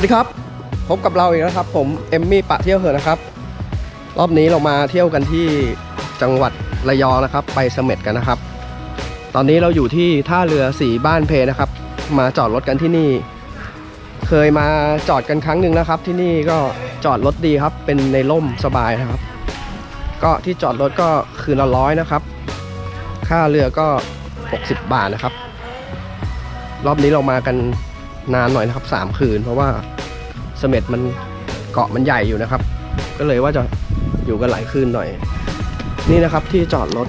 สวัสดีครับ พบกับเราอีกแล้วครับ ผมเอมมี่ปะเที่ยวเหอะนะครับ รอบนี้เรามาเที่ยวกันที่จังหวัดระยองนะครับ ไปเสม็ดกันนะครับ ตอนนี้เราอยู่ที่ท่าเรือสีบ้านเพนะครับ มาจอดรถกันที่นี่ เคยมาจอดกันครั้งหนึ่งแล้วครับ ที่นี่ก็จอดรถดีครับ เป็นในร่มสบายนะครับ ก็ที่จอดรถก็คืนละร้อยนะครับ ค่าเรือก็ 60 บาทนะครับ รอบนี้เรามากัน นานหน่อยนะครับ3คืน เพราะว่าเสม็ดมันเกาะมันใหญ่อยู่นะครับ ก็เลยว่าจะอยู่กันหลายคืนหน่อย นี่นะครับที่จอดรถ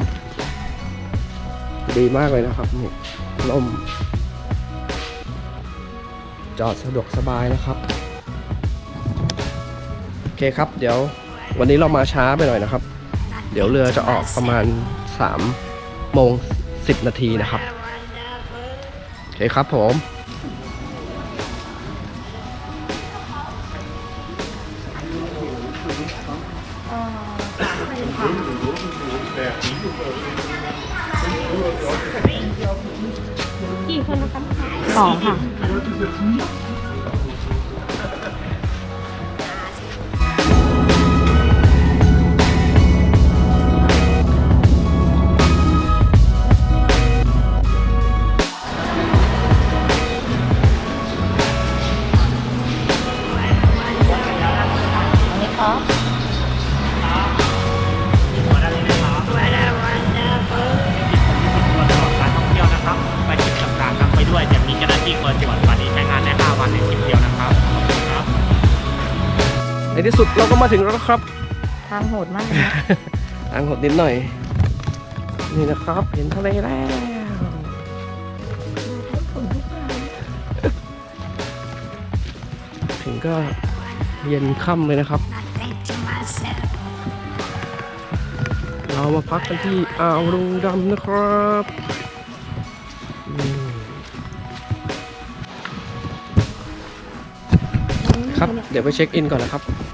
ดีมากเลยนะครับนี่ลมจอดสะดวกสบายนะครับโอเคครับ เดี๋ยววันนี้เรามาช้าไปหน่อยนะครับ เดี๋ยวเรือจะออกประมาณ3โมง10 นาทีนะครับโอเคครับผม ถึงแล้วนะครับ ทางโหดมากเลยนะอ่างหดนิดหน่อย นี่นะครับ เห็นทะเลแล้ว ถึงก็เย็นค่ำเลยนะครับ เรามาพักกันที่อ่าวลุงดำนะครับอืมครับ เดี๋ยวไปเช็คอินก่อนนะครับนะครับ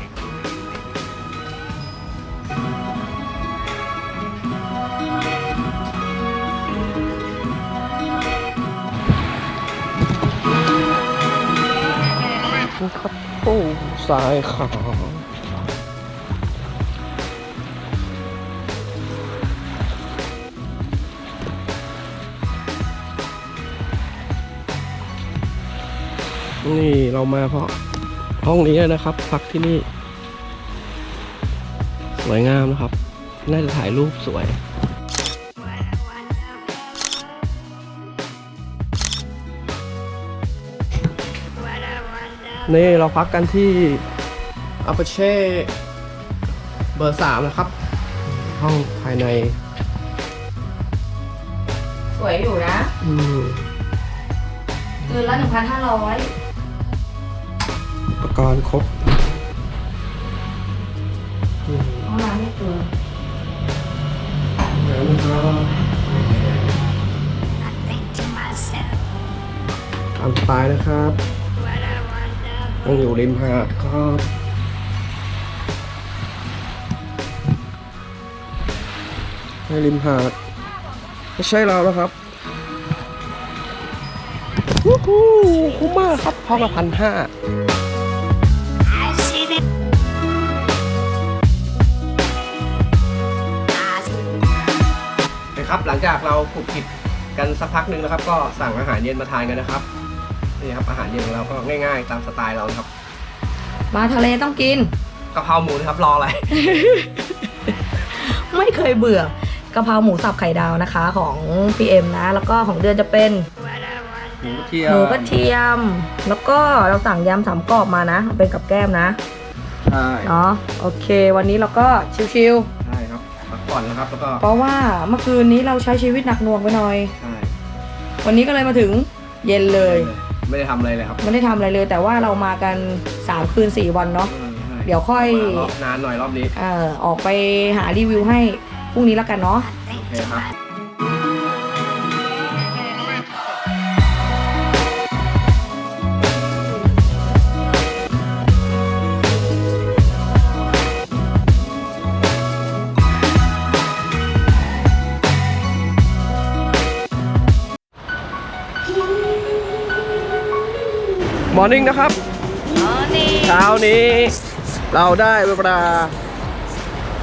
อ้ายขาวนี่เรามาเพราะห้องนี้นะครับ พักที่นี่ สวยงามนะครับ น่าจะถ่ายรูปสวย นี่เราพักกันที่อาปาเช่เบอร์สามนะครับ ห้องภายใน สวยอยู่นะอืมคืนละหนึ่งพันห้าร้อยอุปกรณ์ครบอืมห้องน้ำไม่เกินแล้วนะครับตามสไตล์นะครับ ต้องอยู่ริมหาดครับให้ริมหาด ไม่ใช่เราแล้วครับวู้ฮู้คุ้มมากครับห้องละพันห้านะครับหลังจากเราผูกกิจกันสักพักหนึ่งนะครับ ก็สั่งอาหารเย็นมาทานกันนะครับ นี่ครับอาหารเย็นของเราก็ง่ายๆ ตามสไตล์เรานะครับมาทะเลต้องกิน กะเพราหมูนะครับรออะไร ไม่เคยเบื่อกะเพราหมูสับไข่ดาวนะคะของ PM นะ แล้วก็ของเดือนจะเป็นหมูเทียหมูกระเทียม แล้วก็เราสั่งยำสามกรอบมานะ เป็นกับแก้มนะใช่เนาะโอเค วันนี้เราก็ชิวใช่ครับพักผ่อนนะครับแล้วก็ๆเพราะว่าเมื่อคืนนี้เราใช้ชีวิตหนักหน่วงไปหน่อย ใช่วันนี้ก็เลยมาถึงเย็นเลย ไม่ได้ทำอะไรเลยครับไม่ได้ทำอะไรเลย แต่ว่าเรามากัน 3 คืน 4 วันเนาะเออใช่เดี๋ยวค่อยรอบนานหน่อยรอบนี้ เอ่อออกไปหารีวิวให้พรุ่งนี้แล้วกันเนาะ โอเคครับ มอร์นิ่งนะครับคเช้านี้เราได้เวลา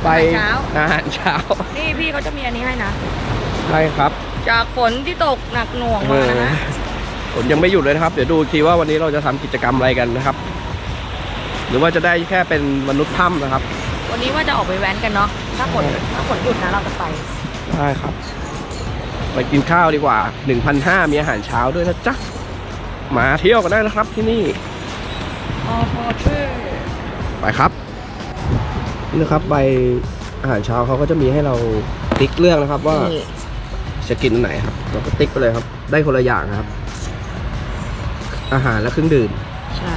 ไปอาหารเช้า อาหารเช้านี่พี่เขาจะมีอันนี้ให้นะ ใช่ครับจากฝนที่ตกหนักหน่วงมานะฮะฝนยังไม่หยุดเลยนะครับ เดี๋ยวดูอีกทีว่าวันนี้เราจะทำกิจกรรมอะไรกันนะครับ หรือว่าจะได้แค่เป็นมนุษย์ถ้ำนะครับ วันนี้ว่าจะออกไปแว้นกันเนาะถ้าฝนถ้าฝนหยุดนะเราจะไปได้ครับ ไปกินข้าวดีกว่า1,500มีอาหารเช้าด้วยนะจ๊ะ มาเที่ยวกันได้นะครับที่นี่อ๋อพอชื่อไปครับ นี่นะครับใบอาหารเช้าเขาก็จะมีให้เราติ๊กเลือกนะครับว่านี่จะกินอันไหนครับเราก็ติ๊กไปเลยครับ ได้คนละอย่างนะครับ อาหารและเครื่องดื่มใช่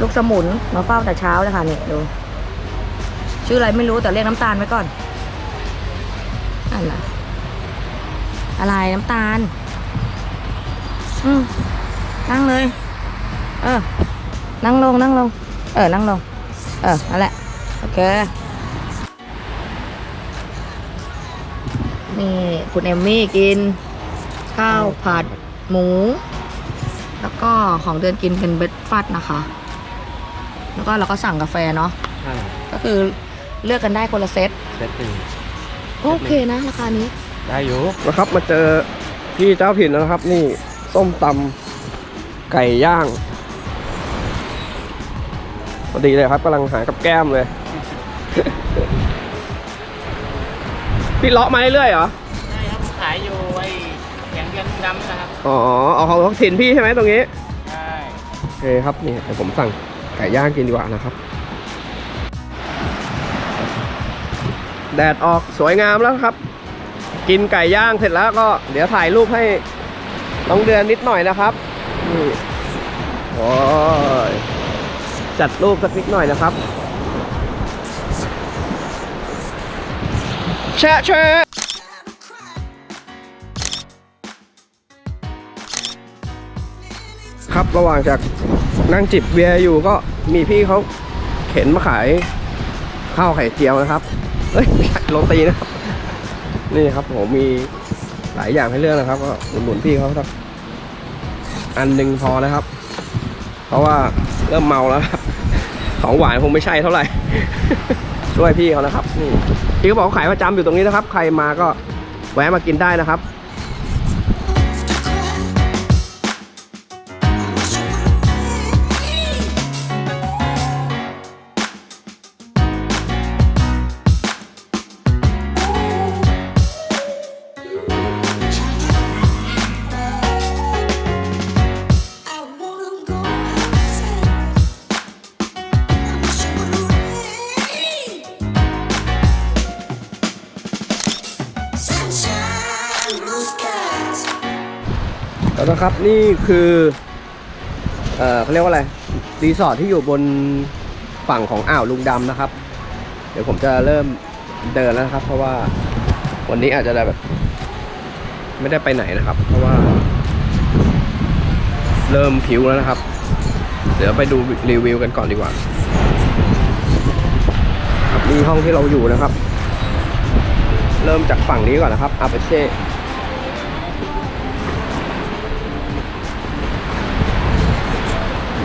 ลูกสมุนมาเฝ้าแต่เช้าเลยค่ะนี่ดู ชื่ออะไรไม่รู้แต่เรียกน้ำตาลไว้ก่อนอะไร อะไรน้ำตาล อืมนั่งเลย เออ นั่งลงนั่งลง เออ นั่งลง เออนั่นแหละ โอเค นี่คุณเอมมี่กิน ข้าวผัดหมู แล้วก็ของเดือนกินเป็นเบรดฟัดนะคะ แล้วก็เราก็สั่งกาแฟเนาะใช่ก็คือเลือกกันได้คนละเซต เซตหนึ่งโอเคนะ ราคานี้ ได้อยู่นะครับมาเจอพี่เจ้าถิ่นแล้วนะครับ นี่ส้มตำไก่ย่างพอดีเลยครับกำลังหากับแก้มเลย พี่เลาะมาเรื่อยๆเหรอใช่ครับขายอยู่ไอ้แขงเดือนดำนะครับอ๋อเอาของของถิ่นพี่ใช่ไหมตรงนี้ใช่โอเคครับนี่เดี๋ยวผมสั่งไก่ย่างกินดีกว่านะครับ แดดออกสวยงามแล้วครับ กินไก่ย่างเสร็จแล้วก็เดี๋ยวถ่ายรูปให้น้องเดือนนิดหน่อยนะครับนี่โอ้ยจัดรูปสักนิดหน่อยนะครับแชะแชะครับระหว่างจากนั่งจิบเบียร์อยู่ก็มีพี่เขาเข็นมาขายข้าวไข่เจียวนะครับ เอ้ยไม่ใช่โรตีนะครับ นี่ครับผมมีหลายอย่างให้เลือกนะครับ ก็อุดหนุนพี่เขาสักอันหนึ่งพอแล้วครับ เพราะว่าเริ่มเมาแล้วครับของหวานคงไม่ใช่เท่าไหร่ ช่วยพี่เขานะครับนี่พี่เขาบอกเขาขายประจำอยู่ตรงนี้นะครับ ใครมาก็แวะมากินได้นะครับ ครับนี่คือเออเขาเรียกว่าอะไรรีสอร์ทที่อยู่บนฝั่งของอ่าวลุงดำนะครับ เดี๋ยวผมจะเริ่มเดินแล้วครับ เพราะว่าวันนี้อาจจะแบบ ไม่ได้ไปไหนนะครับ เพราะว่า เริ่มผิวแล้วนะครับ เดี๋ยวไปดูรีวิวกันก่อนดีกว่าครับนี่ห้องที่เราอยู่นะครับ เริ่มจากฝั่งนี้ก่อนนะครับอาเปเช่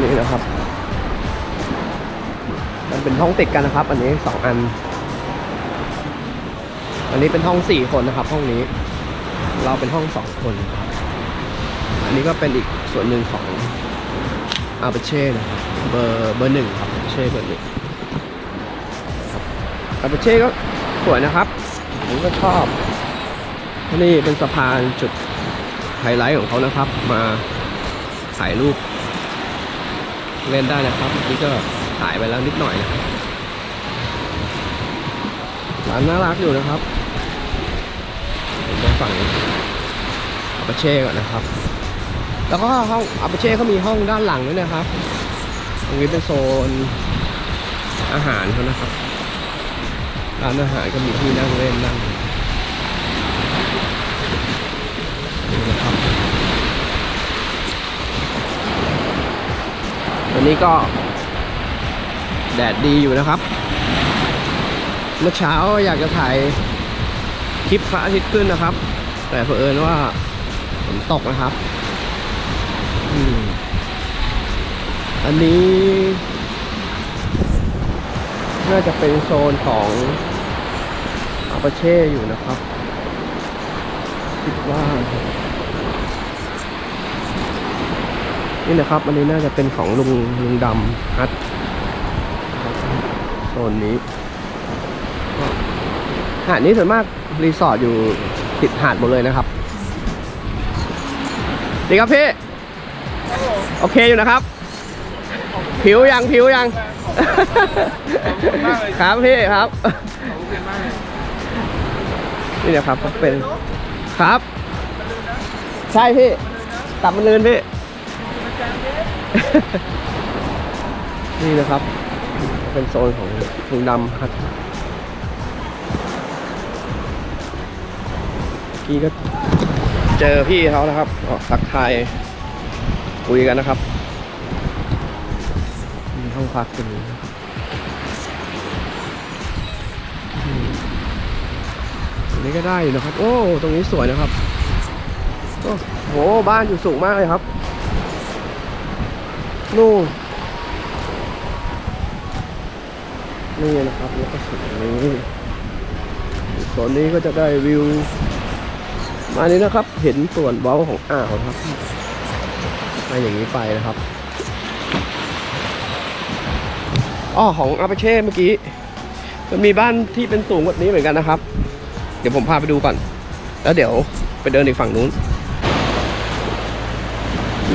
นี่นะครับ มันเป็นห้องติดกันนะครับ อันนี้สองอัน อันนี้เป็นห้องสี่คนนะครับ ห้องนี้ เราเป็นห้องสองคนอันนี้ก็เป็นอีกส่วนหนึ่งของอาเปเช่นะครับเบอร์เบอร์หนึ่งครับอาเปเช่เบอร์หนึ่งครับอาเปเช่ก็สวยนะครับผมก็ชอบนี่เป็นสะพานจุดไฮไลท์ของเขานะครับ มาถ่ายรูป เล่นได้นะครับเมื่อกี้ก็ถ่ายไปแล้วนิดหน่อยนะครับร้านน่ารักอยู่นะครับผมมาฝั่งอัปเช่ก่อนนะครับ แล้วก็ห้องอัปเช่เขามีห้องด้านหลังด้วยนะครับ ตรงนี้เป็นโซนอาหารเขานะครับ ร้านอาหารก็มีที่นั่งเล่นนั่งนี่นะครับ วันนี้ก็ แดดดีอยู่นะครับ เมื่อเช้าอยากจะถ่ายคลิปพระอาทิตย์ขึ้นนะครับ แต่เผอิญว่าฝนตกนะครับอันนี้ น่าจะเป็นโซนของอาปาเช่อยู่นะครับ คิดว่า นี่นะครับ อันนี้น่าจะเป็นของลุงลุงดำฮัทโซนนี้หาดนี้ส่วนมากรีสอร์ทอยู่ติดหาดหมดเลยนะครับ ดีครับพี่ โอเคอยู่นะครับ ผิวยังผิวยัง ครับพี่ครับนี่นะครับเป็นครับ ใช่พี่ตับมันเลืนพี่ นี่นะครับ เป็นโซนของลุงดำครับกี้ก็เจอพี่เขานะครับก็ทักทายคุยกันนะครับ มีห้องพักตรงนี้ตรงนี้ก็ได้อยู่นะครับ โอ้ ตรงนี้สวยนะครับ โอ้โห บ้านอยู่สูงมากเลยครับ นู่นนี่นะครับแล้วก็สุดนี้ส่วนนี้ก็จะได้วิว มานี้นะครับ เห็นส่วนเว้าของอ่าวครับมาอย่างนี้ไปนะครับอ้อของอาปาเช่เมื่อกี้มันมีบ้านที่เป็นสูงกว่านี้เหมือนกันนะครับ เดี๋ยวผมพาไปดูก่อน แล้วเดี๋ยวไปเดินอีกฝั่งนู้น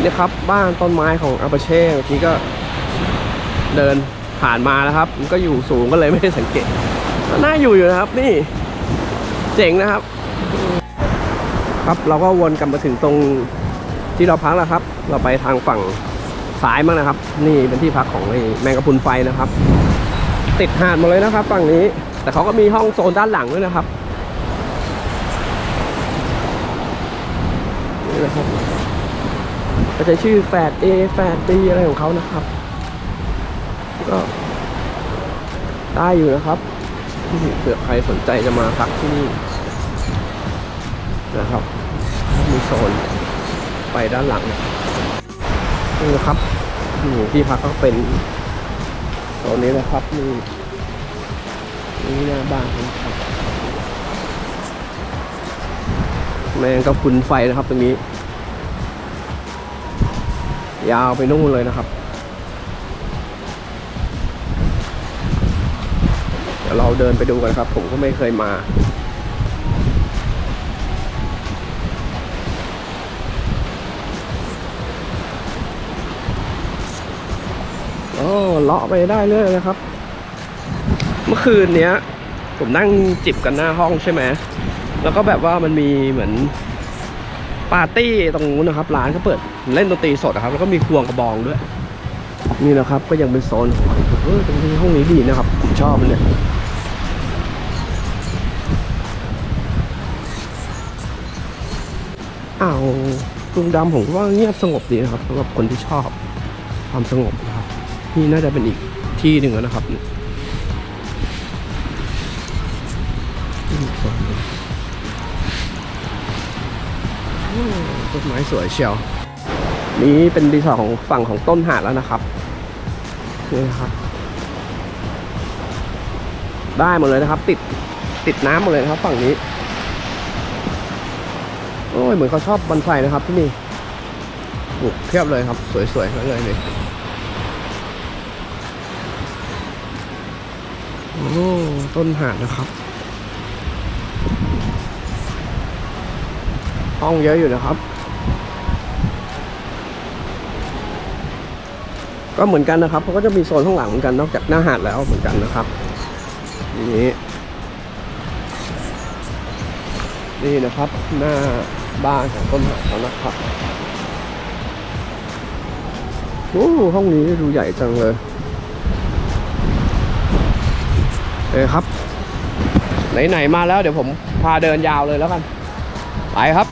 นี่นะครับ บ้านต้นไม้ของอาปาเช่เมื่อกี้ก็เดินผ่านมานะครับ มันก็อยู่สูงก็เลยไม่ได้สังเกตน่าอยู่อยู่นะครับ นี่เจ๋งนะครับ ครับเราก็วนกลับมาถึงตรงที่เราพักแล้วครับ เราไปทางฝั่งซ้ายมั้งนะครับ นี่เป็นที่พักของไอ้แมงกะพุนไฟนะครับ ติดหาดหมดเลยนะครับ ฝั่งนี้ แต่เขาก็มีห้องโซนด้านหลังด้วยนะครับนี่นะครับ ก็จะชื่อแฟด A แฟด B อะไรของเขานะครับ ก็ได้อยู่นะครับเผื่อใครสนใจจะมาพักที่นี่นะครับ มีโซนไปด้านหลังนี่นะครับนี่ที่พักก็เป็นโซนนี้นะครับนี่นี่หน้าบ้านนะครับแมงกะพรุนไฟนะครับตรงนี้ ยาวไปนู่นเลยนะครับ เดี๋ยวเราเดินไปดูกันครับ ผมก็ไม่เคยมาอ๋อเลาะไปได้เลยนะครับ เมื่อคืนเนี้ย ผมนั่งจิบกันหน้าห้องใช่ไหมแล้วก็แบบว่ามันมีเหมือนปาร์ตี้ตรงนู้นนะครับ ร้านเขาเปิด เล่นดนตรีสดนะครับ แล้วก็มีควงกระบองด้วย นี่นะครับ ก็ยังเป็นโซนเออตรงนี้ห้องนี้ดีนะครับผมชอบมันเนี่ยอ้าวลุงดำผมว่าเงียบสงบดีนะครับสำหรับคนที่ชอบความสงบนะครับนี่น่าจะเป็นอีกที่หนึ่งแล้วนะครับต้นไม้สวยเชียว นี้เป็นรีสอร์ทของฝั่งของต้นหาดแล้วนะครับนี่นะครับ ได้หมดเลยนะครับ ติดติดน้ำหมดเลยนะครับฝั่งนี้ โอ้ยเหมือนเขาชอบบอนไซนะครับที่นี่ปลูกเพียบเลยครับ สวยๆทั้งเลยเลยโอ้ต้นหาดนะครับ ห้องเยอะอยู่นะครับ ก็เหมือนกันนะครับเขาก็จะมีโซนข้างหลังเหมือนกันนอกจากหน้าหาดแล้วเหมือนกันนะครับนี่นี่นะครับ หน้าบ้านของต้นหาดเขานะครับโอ้ห้องนี้ดูใหญ่จังเลยเอ้ครับ ไหนๆมาแล้วเดี๋ยวผมพาเดินยาวเลยแล้วกัน ไปครับ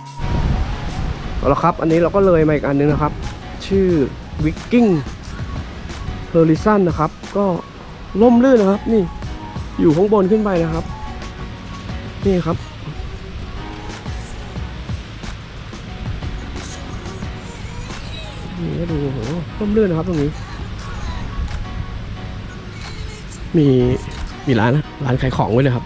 เอาละครับ อันนี้เราก็เลยมาอีกอันนึงนะครับ ชื่อวิกกิ้ง เฮอริซันนะครับ ก็ล่มลื่นนะครับ นี่อยู่ข้างบนขึ้นไปนะครับ นี่ครับ นี่ดูโหล่มลื่นนะครับตรงนี้ มีมีร้านนะร้านขายของไว้เลยครับ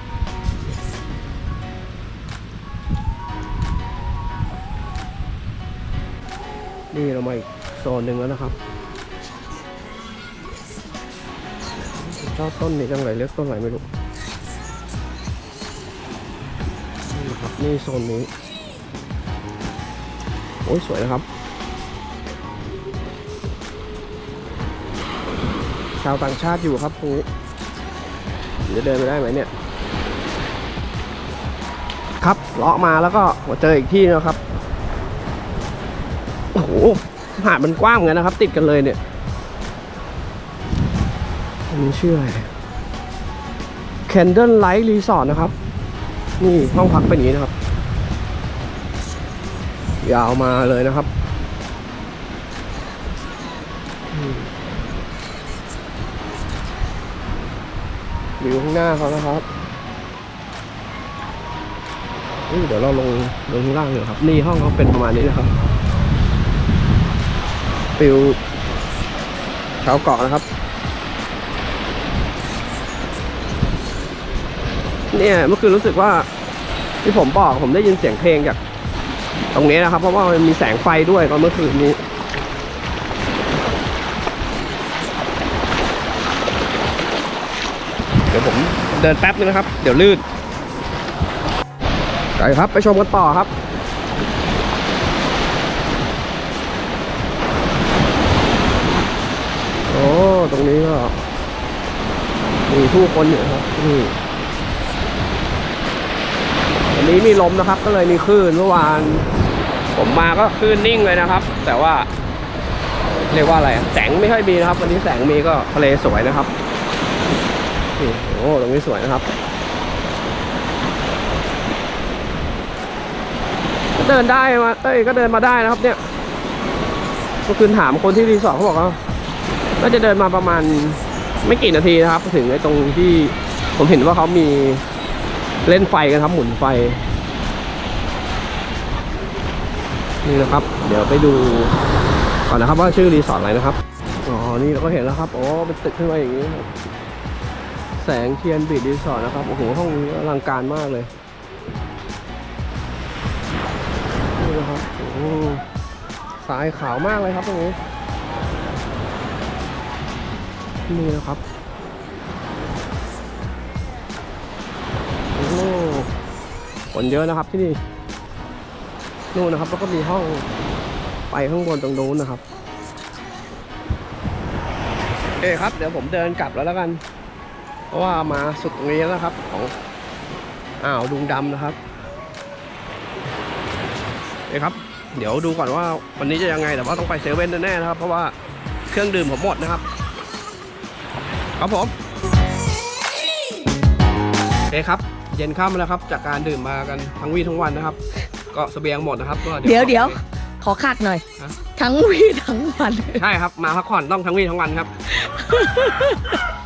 นี่เรามาอีกโซนหนึ่งแล้วนะครับ ชอบต้นนี้จังเลยเลือกต้นอะไรไม่รู้นี่นะครับนี่โซนนี้โอ้ยสวยนะครับ ชาวต่างชาติอยู่ครับตรงนี้จะเดินไปได้ไหมเนี่ย ครับเลาะมาแล้วก็มาเจออีกที่นะครับโอ้โหหาดมันกว้างเหมือนกันนะครับ ติดกันเลยเนี่ย อันนี้ชื่ออะไร Candle Light Resort นะครับ นี่ห้องพักเป็นอย่างนี้นะครับ ยาวมาเลยนะครับ วิวข้างหน้าเขานะครับเดี๋ยวเราลงลงข้างล่างเลยครับ นี่ห้องเขาเป็นประมาณนี้นะครับฟิวชาวเกาะนะครับ เนี่ยเมื่อคืนรู้สึกว่าที่ผมบอกผมได้ยินเสียงเพลงจากตรงนี้นะครับ เพราะว่ามันมีแสงไฟด้วยตอนเมื่อคืนนี้เดี๋ยวผมเดินแป๊บนึงนะครับ เดี๋ยวลื่นไปครับ ไปชมกันต่อครับโอ้ตรงนี้ก็มีผู้คนอยู่ครับนี่ นนี้มีลมนะครับ ก็เลยมีคลื่นเมื่อวาน ผมมาก็คลื่นนิ่งเลยนะครับ แต่ว่า เรียกว่าอะไรแสงไม่ค่อยมีนะครับ วันนี้แสงมีก็ทะเลสวยนะครับโอ้ตรงนี้สวยนะครับก็เดินได้มาเอ้ยก็เดินมาได้นะครับ เนี่ยเมื่อคืนถามคนที่รีสอร์ทเขาบอกว่าน่าจะเดินมาประมาณไม่กี่นาทีนะครับ ถึงไอ้ตรงที่ผมเห็นว่าเขามี เล่นไฟกันครับหมุนไฟ นี่นะครับ เดี๋ยวไปดูก่อนนะครับว่าชื่อรีสอร์ทอะไรนะครับอ๋อนี่เราก็เห็นแล้วครับอ๋อเป็นตึกขึ้นมาอย่างนี้ แสงเทียนบีดรีสอร์ทนะครับโอ้โหห้องนี้อลังการมากเลยนี่นะครับโอ้สายขาวมากเลยครับตรงนี้นี่นะครับ คนเยอะนะครับที่นี่นู่นนะครับแล้วก็มีห้องไปข้างบนตรงนู้นนะครับโอเคครับ เดี๋ยวผมเดินกลับแล้วแล้วกัน เพราะว่ามาสุดตรงนี้แล้วครับ ของอ่าวดุงดำนะครับโอเคครับ เดี๋ยวดูก่อนว่าวันนี้จะยังไงแต่ว่าต้องไปเซเว่นแน่ๆนะครับ เพราะว่าเครื่องดื่มผมหมดนะครับ ครับผมโอเคครับ เย็นค่ำแล้วครับ จากการดื่มมากันทั้งวี่ทั้งวันนะครับ ก็เสบียงหมดนะครับก็เดี๋ยวเดี๋ยวขอขัดหน่อยฮะทั้งวีทั้งวัน ใช่ครับ มาพักผ่อนต้องทั้งวี่ทั้งวันครับ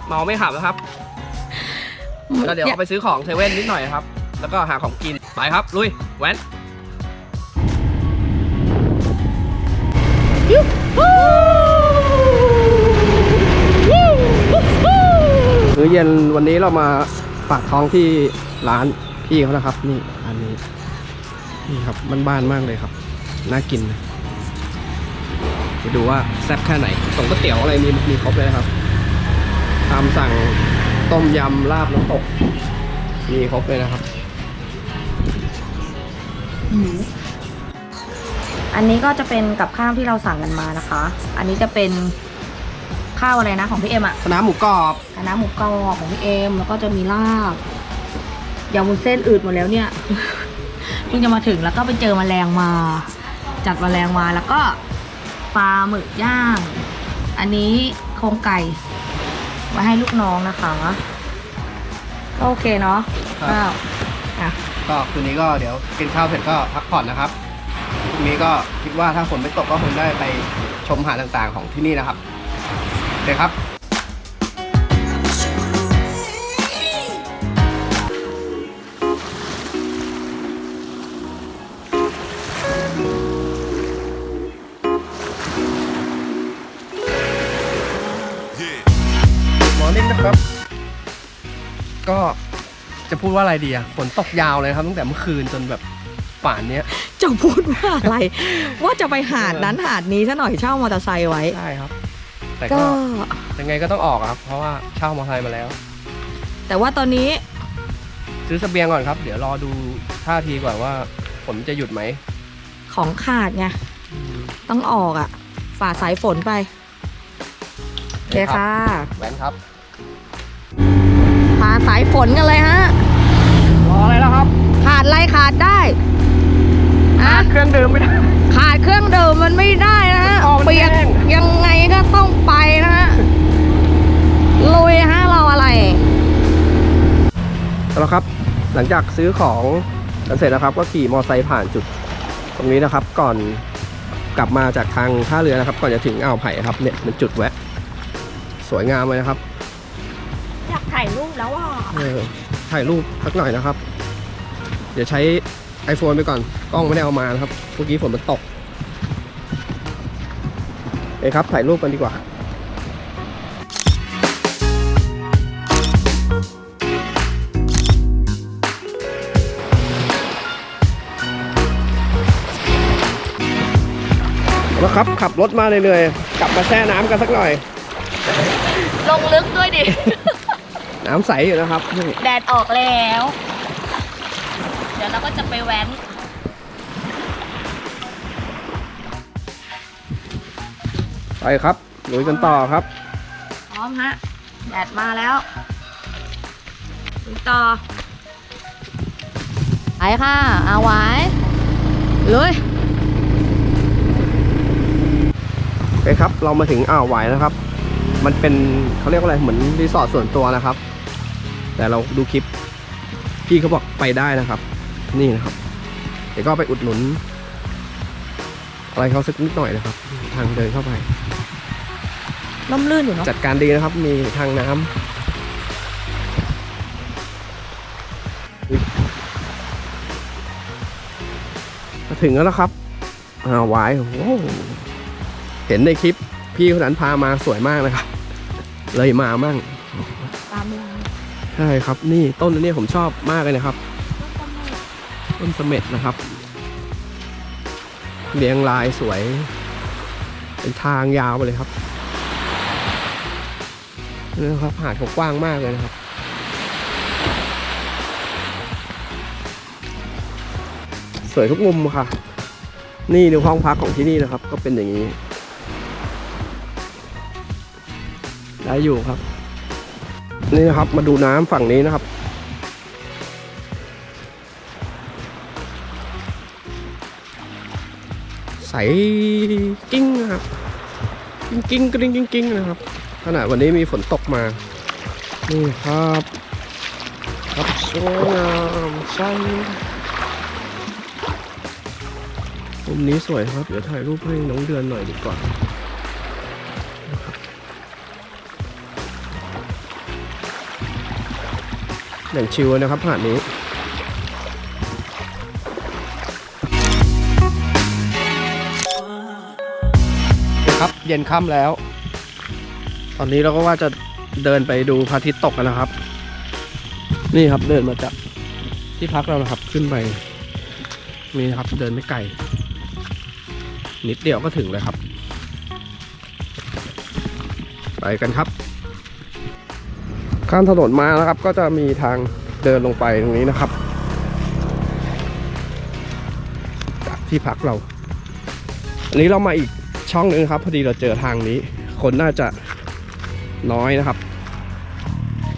เมาไม่ขับนะครับแล้วเดี๋ยวเอาไปซื้อของเซเว่นนิดหน่อยครับ แล้วก็หาของกิน ไปครับ ลุยแว้นมื้อเย็นวันนี้เรามา ฝากท้องที่ร้านพี่เขานะครับ นี่ร้านนี้นี่ครับบ้านๆมากเลยครับ น่ากินนะไปดูว่าแซ่บแค่ไหนส่งก๋วยเตี๋ยวอะไรมีมีครบเลยนะครับตามสั่งต้มยำลาบน้ำตก มีครบเลยนะครับ อันนี้ก็จะเป็นกับข้าวที่เราสั่งกันมานะคะ อันนี้จะเป็น ข้าวอะไรนะของพี่เอ็มอะคณะหมูกรอบคณะหมูกรอบของพี่เอ็มแล้วก็จะมีลาบยำวุ้นเส้นอืดหมดแล้วเนี่ยเพิ่งจะมาถึงแล้วก็ไปเจอแมลงมา จัดแมลงมาแล้วก็ปลาหมึกย่าง อันนี้โครงไก่ไว้ให้ลูกน้องนะคะก็โอเคเนาะครับข้าวอะก็คืนนี้ก็เดี๋ยวกินข้าวเสร็จก็พักผ่อนนะครับพรุ่งนี้ก็คิดว่าถ้าฝนไม่ตกก็คงได้ไปชมหาดต่างๆของที่นี่นะครับ โอเคครับมอร์นิ่งนะครับ ก็จะพูดว่าอะไรดีอะฝนตกยาวเลยครับ ตั้งแต่เมื่อคืนจนแบบป่านเนี้ยจะพูดว่าอะไร ว่าจะไปหาดนั้นหาดนี้ซะหน่อยเช่ามอเตอร์ไซค์ไว้ ใช่ครับ แต่ก็ก็ ยังไงก็ต้องออกอะครับ เพราะว่าเช่ามอเตอร์ไซค์มาแล้ว แต่ว่าตอนนี้ซื้อเสบียงก่อนครับ เดี๋ยวรอดูท่าทีก่อนว่าฝนจะหยุดไหมของขาดไงต้องออกอะ ฝ่าสายฝนไปโอเคค่ะแหวนครับ ฝ่าสายฝนกันเลยฮะ รออะไรแล้วครับ ขาดอะไรขาดได้อะเครื่องดื่มไม่ได้ขาด เครื่องดื่มมันไม่ได้นะฮะอ๋อมันเปียกแห้งยังไงก็ต้องไปนะฮะลุยฮะเราอะไรแล้วครับ หลังจากซื้อของกันเสร็จนะครับ ก็ขี่มอเตอร์ไซค์ผ่านจุด ตรงนี้นะครับ ก่อนกลับมาจากทางท่าเรือนะครับ ก่อนจะถึงอ่าวไผ่ครับเนี่ยเป็นจุดแวะ สวยงามเลยนะครับอยากถ่ายรูปแล้วอะเออถ่ายรูปสักหน่อยนะครับ เดี๋ยวใช้ iPhone ไปก่อน กล้องไม่ได้เอามานะครับเมื่อกี้ฝนมันตก เอ้ครับถ่ายรูปกันดีกว่าแล้วครับขับรถมาเหนื่อยๆกลับมาแช่น้ำกันสักหน่อย ลงลึกด้วยดิ น้ำใสอยู่นะครับนี่แดดออกแล้ว เดี๋ยวเราก็จะไปแว้น ครับลุยกันต่อครับ พร้อมฮะ แดดมาแล้วลุยต่อไปค่ะเอาไว้เลยโอเคครับ เรามาถึงอ่าวหวายนะครับ มันเป็นเขาเรียกว่าอะไรเหมือนรีสอร์ทส่วนตัวนะครับ แต่เราดูคลิปพี่เขาบอกไปได้นะครับ นี่นะครับ เดี๋ยวก็ไปอุดหนุนอะไรเขาสักนิดหน่อยนะครับ ทางเดินเข้าไป ล่มลื่นอยู่เนาะจัดการดีนะครับ มีทางน้ำอุ๊ยมาถึงแล้วนะครับอ่าวหวายโอ้โหเห็นในคลิปพี่คนนั้นพามาสวยมากนะครับ เลยมามั่งตามลายใช่ครับ นี่ต้นอันนี้ผมชอบมากเลยนะครับ ต้นเสม็ดนะครับ เรียงรายสวย เป็นทางยาวไปเลยครับ นี่นะครับหาดเขากว้างมากเลยนะครับ สวยทุกมุมค่ะ นี่ดูห้องพักของที่นี่นะครับ ก็เป็นอย่างนี้ได้อยู่ครับ นี่นะครับมาดูน้ำฝั่งนี้นะครับใสกิ้งนะครับกิ้งกิ้งกริ้งกิ้งกิ้งนะครับ ขณะวันนี้มีฝนตกมา นี่ครับครับสวยงามใช่มุมนี้สวยครับ เดี๋ยวถ่ายรูปให้น้องเดือนหน่อยดีกว่าอย่างชิวเลยนะครับหาดนี้ครับเย็นค่ำแล้ว ตอนนี้เราก็ว่าจะเดินไปดูพระอาทิตย์ตกกันนะครับ นี่ครับเดินมาจากที่พักเรานะครับขึ้นไปนี่นะครับเดินไม่ไกล นิดเดียวก็ถึงเลยครับ ไปกันครับ ข้ามถนนมานะครับ ก็จะมีทางเดินลงไปตรงนี้นะครับ จากที่พักเรา อันนี้เรามาอีกช่องหนึงครับ พอดีเราเจอทางนี้ คนน่าจะ น้อยนะครับ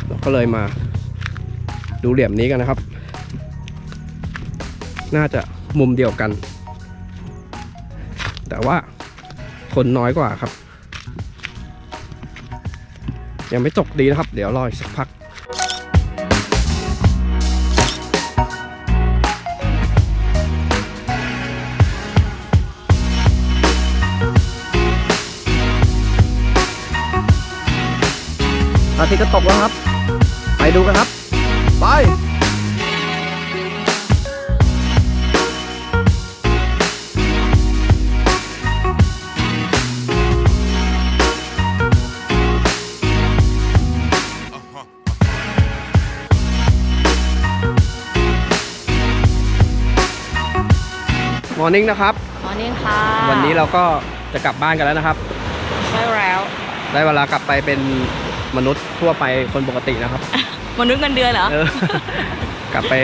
เราก็เลยมา ดูเหลี่ยมนี้กันนะครับ น่าจะมุมเดียวกัน แต่ว่าคนน้อยกว่าครับ ยังไม่จกดีนะครับ เดี๋ยวรออีกสักพัก อาทิตย์ก็ตกแล้วครับ ไปดูกันครับ ไปมอร์นิ่งนะครับ มอร์นิ่งค่ะวันนี้เราก็จะกลับบ้านกันแล้วนะครับใช่แล้ว ได้เวลากลับไปเป็น มนุษย์ทั่วไปคนปกตินะครับ มนุษย์เงินเดือนเหรอ เออกลับไป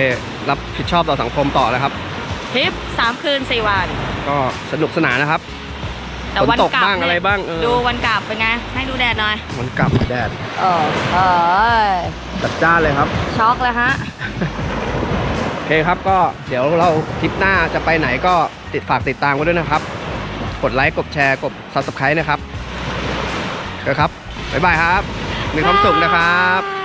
รับผิดชอบต่อสังคมต่อนะครับ ทริปสามคืนสี่วัน ก็สนุกสนานนะครับ แต่ฝนวันตกกลับบ้างเนี่ยอะไรบ้างเออ ดูวันกลับเป็นไง ให้ดูแดดหน่อยมันกลับแดดเออเออจัดจ้านเลยครับ ช็อกเลยฮะ โอเคครับก็เดี๋ยวเราทริปหน้าจะไปไหนก็ติดฝากติดตามกันด้วยนะครับ กดไลค์กดแชร์กด subscribe นะครับโอเคครับ บ๊ายบายครับ มีความสุขนะครับ